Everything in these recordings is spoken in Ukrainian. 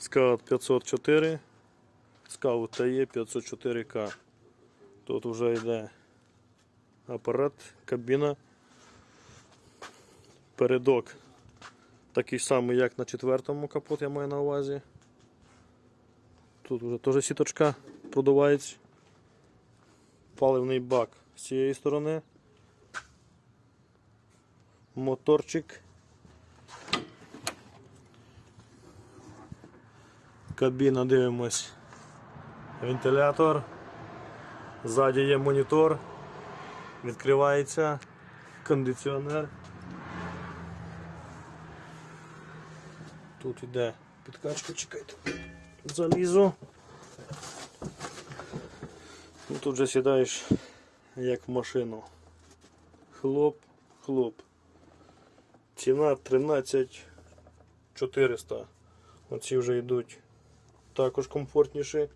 Scout 504, Scout TE 504К. Тут вже йде апарат, кабіна, передок. Такий самий, як на четвертому капот, я маю на увазі. Тут вже теж сіточка продувається. Паливний бак з цієї сторони. Моторчик. Кабіна, дивимось. Вентилятор. Ззаді є монітор. Відкривається кондиціонер. Тут іде підкачка, чекайте. Залізу. Ну, тут вже сідаєш як в машину. Хлоп, хлоп. Ціна 13 400. Оці вже йдуть також комфортніші.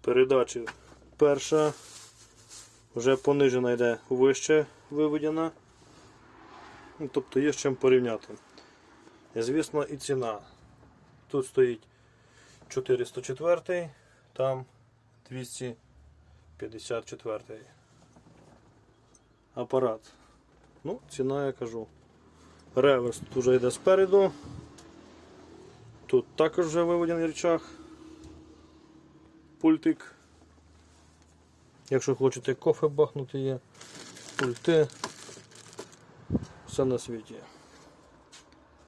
Передачі перша. Вже понижена йде вище виведена. Ну, тобто є з чим порівняти. І, звісно, і ціна. Тут стоїть 404, там 254 апарат. Ну, ціна я кажу. Реверс тут вже йде спереду. Тут також вже виведений рычаг. Пультик. Якщо хочете кофе бахнути є. Пульти. Все на світі.